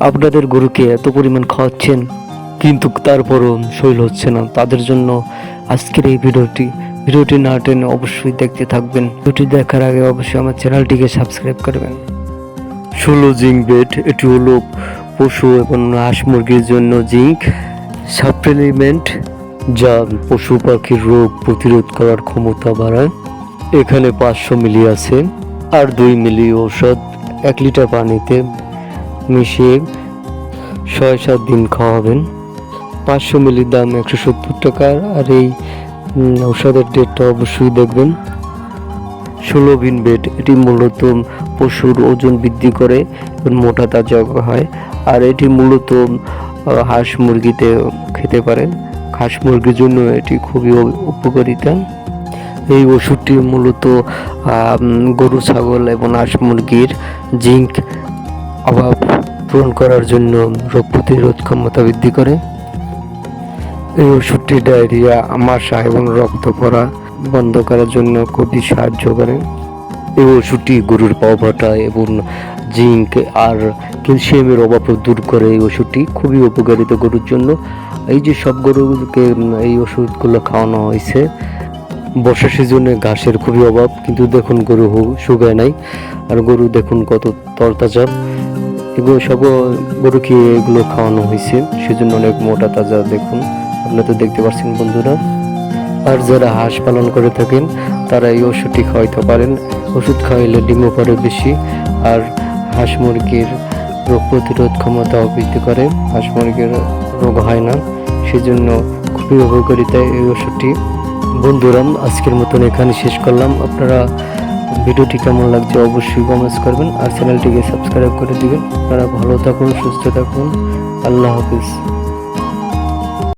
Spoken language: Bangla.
আপনাদের গরুকে এত পরিমাণ খাওয়াচ্ছেন? কিন্তু তারপরও শৈল হচ্ছে না। তাদের জন্য আজকের এই ভিডিওটি। ভিডিওটি না টেনে অবশ্যই দেখতে থাকবেন। ভিডিওটি দেখার আগে অবশ্যই আমার চ্যানেলটিকে সাবস্ক্রাইব করবেন। ষোলো জিঙ্ক বেড, এটি হলো পশু এবং হাঁস মুরগির জন্য জিঙ্ক। সাপ্লিমেন্ট, যা পশু পাখির রোগ প্রতিরোধ করার ক্ষমতা বাড়ায়। এখানে পাঁচশো মিলি আছে। আর দুই মিলি ঔষধ, এক লিটার পানিতে মিশিয়ে ছয় সাত দিন খাওয়াবেন। পাঁচশো মিলির দাম একশো সত্তর টাকার আর এই ঔষধের ডেটটা অবশ্যই দেখবেন। ষোলো বিন বেড, এটি মূলত পশুর ওজন বৃদ্ধি করে মোটা তাজা হয়। আর এটি মূলত হাঁস মুরগিতে খেতে পারেন। হাঁস মুরগির জন্য এটি খুবই উপকারিতা। এই ওষুধটি মূলত গরু, ছাগল এবং হাঁস মুরগির জিঙ্ক অভাব পূরণ করার জন্য রোগ প্রতিরোধ ক্ষমতা বৃদ্ধি করে। এই ওষুধটি ডায়রিয়া আমাশা এবং রক্ত পড়া বন্ধ করার জন্য খুবই সাহায্য করে। এই ওষুধটি গরুর পাও ফাটা এবং জিঙ্ক আর ক্যালসিয়ামের অভাব দূর করে। এই ওষুধটি খুবই উপকারিত গরুর জন্য। এই যে সব গরুকে এই ওষুধগুলো খাওয়ানো হয়েছে, বর্ষা সিজনে ঘাসের খুবই অভাব। কিন্তু দেখুন গরু শুকায় নাই। আর গরু দেখুন কত তরতাজা। এগুলো সব গরুকে এগুলো খাওয়ানো হয়েছে? সেজন্য অনেক মোটা তাজা দেখুন। আপনারা তো দেখতে পাচ্ছেন বন্ধুরা। আর যারা হাঁস পালন করে থাকেন, তারা এই ওষুধটি খাওয়াইতে পারেন। ওষুধ খাওয়াইলে ডিমও পড়ে বেশি। আর হাঁস মুরগির রোগ প্রতিরোধ ক্ষমতাও বৃদ্ধি করে। হাঁস মুরগির রোগ হয় না। সেজন্য খুবই উপকারিতা এই ওষুধটি। বন্ধুরা, আজকের মতন এখানে শেষ করলাম। আপনারা ভিডিওটি কেমন লাগছে অবশ্যই কমেন্টস করবেন আর চ্যানেলটিকে সাবস্ক্রাইব করে দিবেন। তারা ভালো থাকুন, সুস্থ থাকুন। আল্লাহ হাফিজ।